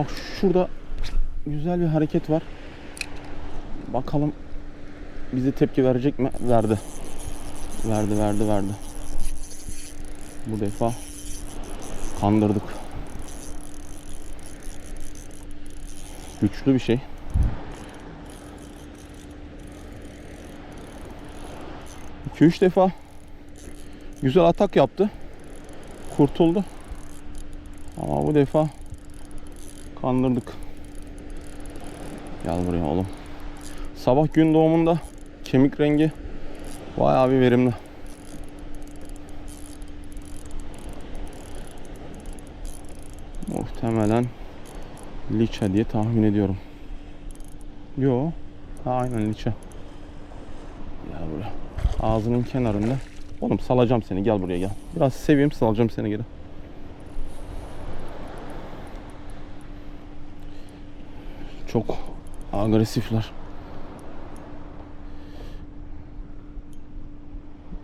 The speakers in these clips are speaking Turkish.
Bak şurada güzel bir hareket var. Bakalım bize tepki verecek mi? Verdi. Verdi, verdi, verdi. Bu defa kandırdık. Güçlü bir şey. İki üç defa güzel atak yaptı. Kurtuldu. Ama bu defa kandırdık. Gel buraya oğlum. Sabah gün doğumunda kemik rengi bayağı bir verimli. Muhtemelen liça diye tahmin ediyorum. Yo, ha, aynen liça. Gel buraya. Ağzının kenarında. Oğlum salacağım seni gel buraya gel. Biraz seveyim salacağım seni geri. Çok agresifler.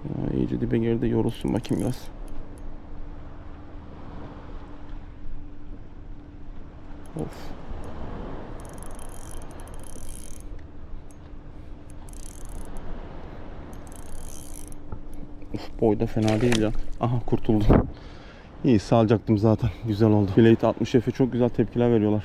Ya, iyice dibe girdi yorulsun bakayım biraz. Of. Uf, boy da fena değil ya. Aha kurtuldum. İyi salacaktım zaten. Güzel oldu. Plate 60 F'e çok güzel tepkiler veriyorlar.